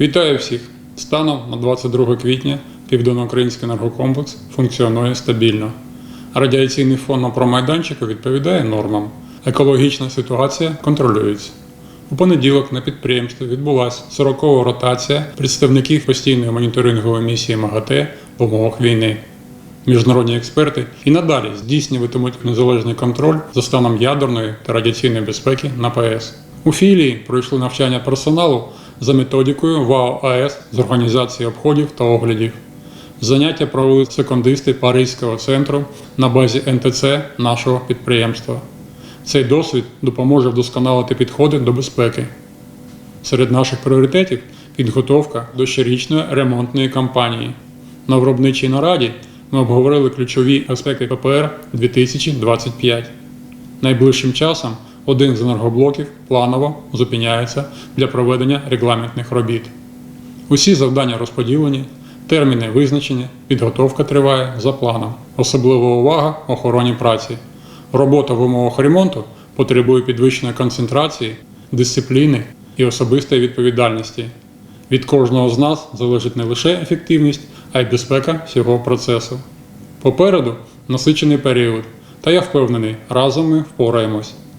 Вітаю всіх! Станом на 22 квітня Південноукраїнський енергокомплекс функціонує стабільно. Радіаційний фон на промайданчику відповідає нормам. Екологічна ситуація контролюється. У понеділок на підприємстві відбулася 40-ва ротація представників постійної моніторингової місії МАГАТЕ в умовах війни. Міжнародні експерти і надалі здійснюватимуть незалежний контроль за станом ядерної та радіаційної безпеки на ПАЕС. У філії пройшли навчання персоналу за методикою ВАО АЕС з організації обходів та оглядів. Заняття провели секундисти Паризького центру на базі НТЦ нашого підприємства. Цей досвід допоможе вдосконалити підходи до безпеки. Серед наших пріоритетів підготовка до щорічної ремонтної кампанії. На виробничій нараді ми обговорили ключові аспекти ППР 2025. Найближчим часом один з енергоблоків планово зупиняється для проведення регламентних робіт. Усі завдання розподілені, терміни визначені, підготовка триває за планом. Особлива увага охороні праці. Робота в умовах ремонту потребує підвищеної концентрації, дисципліни і особистої відповідальності. Від кожного з нас залежить не лише ефективність, а й безпека всього процесу. Попереду насичений період, та я впевнений, разом ми впораємось.